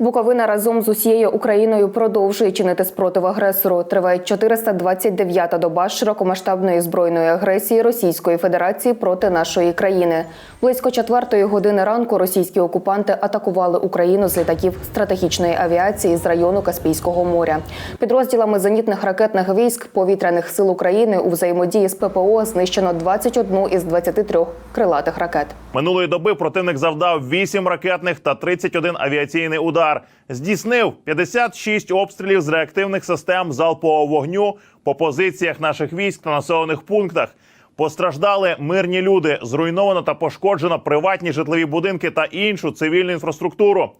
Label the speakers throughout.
Speaker 1: Буковина разом з усією Україною продовжує чинити спротив агресору. Триває 429-та доба широкомасштабної збройної агресії Російської Федерації проти нашої країни. Близько четвертої години ранку російські окупанти атакували Україну з літаків стратегічної авіації з району Каспійського моря. Підрозділами зенітних ракетних військ повітряних сил України у взаємодії з ППО знищено 21 із 23 крилатих ракет.
Speaker 2: Минулої доби противник завдав 8 ракетних та 31 авіаційний удар. Здійснив 56 обстрілів з реактивних систем залпового вогню по позиціях наших військ та населених пунктах. Постраждали мирні люди, зруйновано та пошкоджено приватні житлові будинки та іншу цивільну інфраструктуру.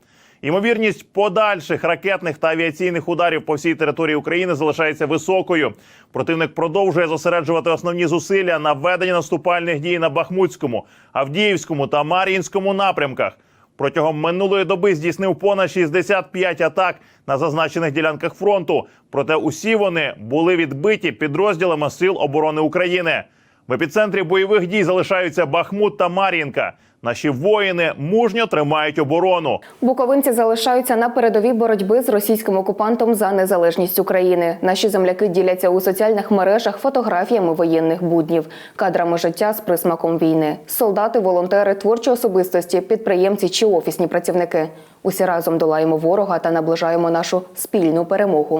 Speaker 2: Ймовірність подальших ракетних та авіаційних ударів по всій території України залишається високою. Противник продовжує зосереджувати основні зусилля на веденні наступальних дій на Бахмутському, Авдіївському та Мар'їнському напрямках. Протягом минулої доби здійснив понад 65 атак на зазначених ділянках фронту. Проте усі вони були відбиті підрозділами Сил оборони України. В епіцентрі бойових дій залишаються Бахмут та Мар'їнка. Наші воїни мужньо тримають оборону.
Speaker 1: Буковинці залишаються на передовій боротьби з російським окупантом за незалежність України. Наші земляки діляться у соціальних мережах фотографіями воєнних буднів, кадрами життя з присмаком війни. Солдати, волонтери, творчі особистості, підприємці чи офісні працівники. Усі разом долаємо ворога та наближаємо нашу спільну перемогу.